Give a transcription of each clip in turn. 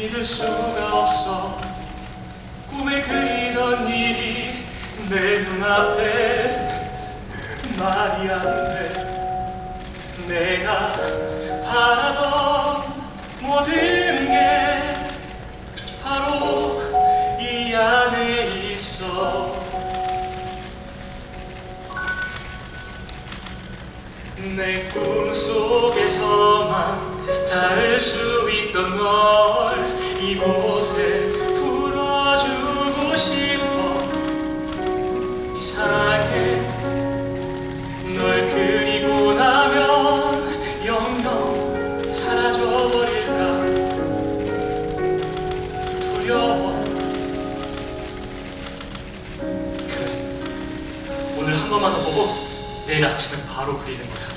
믿을 수가 없어. 꿈에 그리던 일이 내 눈앞에 말이 안돼. 내가 바라던 모든 게 바로 이 안에 있어. 내 꿈속에서만 닿을 수 있던 걸 이곳에 풀어주고 싶어. 이상해. 널 그리고 나면 영영 사라져버릴까? 두려워. 그래. 오늘 한 번만 더 보고 내일 아침에 바로 그리는 거야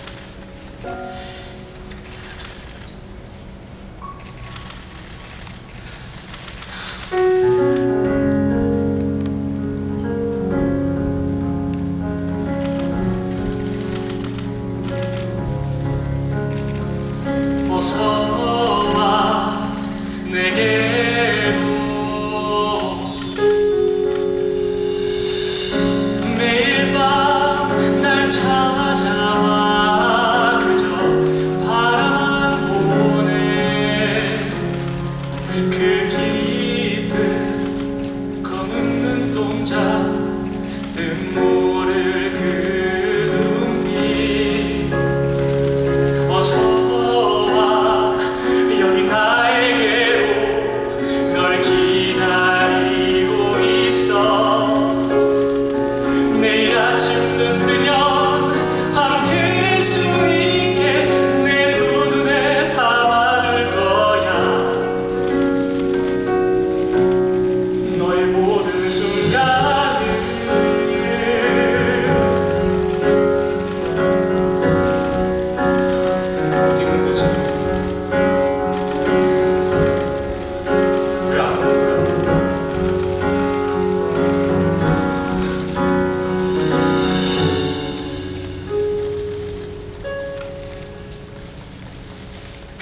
어서 와 내게로 매일 밤 날 찾아와 그저 바라만 보네. 그깊 내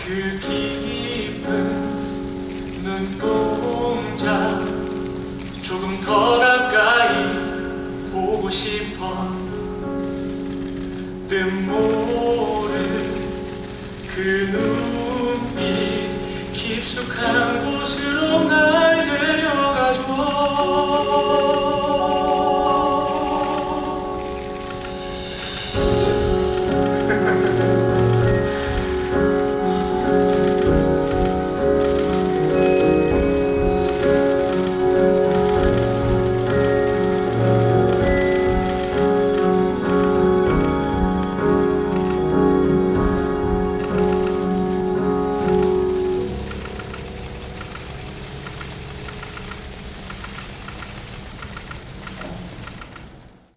그 깊은 눈동자 조금 더 가까이 보고 싶어. 뜻 모를 그 눈빛 깊숙한 곳으로 날